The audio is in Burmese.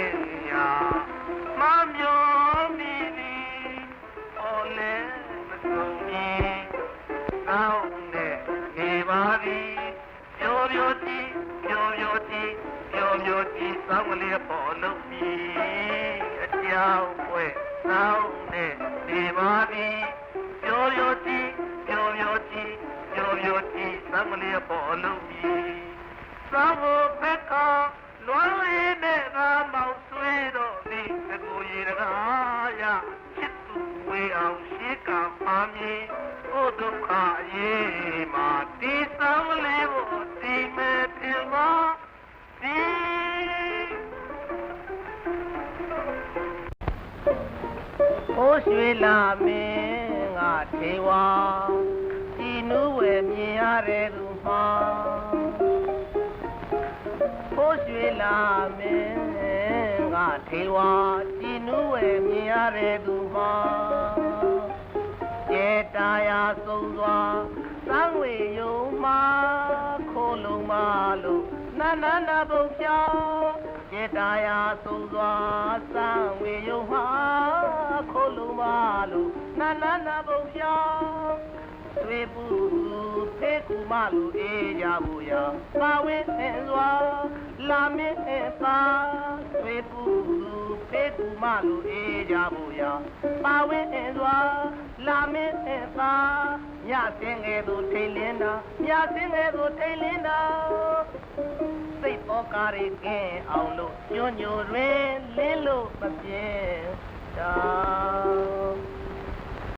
င်ရာမမျောမီလီပေါ်လေမစိုးကြီးကောင်းနဲ့နေပါသည်ပြောပြောကြည့်ပြောပြောကြည့်ပြောပြောကြည့်သောင်းကလေးပေါ်လုံးပြီးအကြောင်းပွဲကောင်းနဲ့နေပါသည်ပြော ပြောပြောကြည့်သမလျက်ပေါ်လုံးကြီးသဘောဘက်ကလွမ်းရည်နဲ့ငါမောက်ဆွေးတော့ဒီအကိုရည်ရရချစ်သူဝေအောင်ရှိကံပါမည်ဘုဒ္ဓခအရေးမှာဒီသမလျက်ကိုဒီမဲ့ပြင်ပါဒီဟိုးရွှေလာမင်းငါထေဝါ ရွှေလာမင်းငါထေဝါဒီနူးဝယ်မြင်ရတဲ့သူမှာကျေတာယာဆုံးစွာသံဝေယုံမှာခိုးလုံးမလို့နန္နနာဘုံပြောင်းကျေတာယာဆုံးစွာသံဝေယုံမှာခိုးလုံးမလို့နန္နနာဘုံပြောင်းသွေးပူဖေးကူမလို့အေးကြဖို့ရပါဝင်းအင်းစွာ လာမင်းအပါသွေးပူဖေးကူမလို့အေးကြဖို့ရပါဝင်းအင်းစွာလာမင်းအပါညစင်းငယ်သူထိန်လင်းတာညစင်းငယ်သူထိန်လင်းတာစိတ်တော်ကားရင်ကင်းအောင်လို့ညွညွတွင်လင်းလို့မပြင်းတာ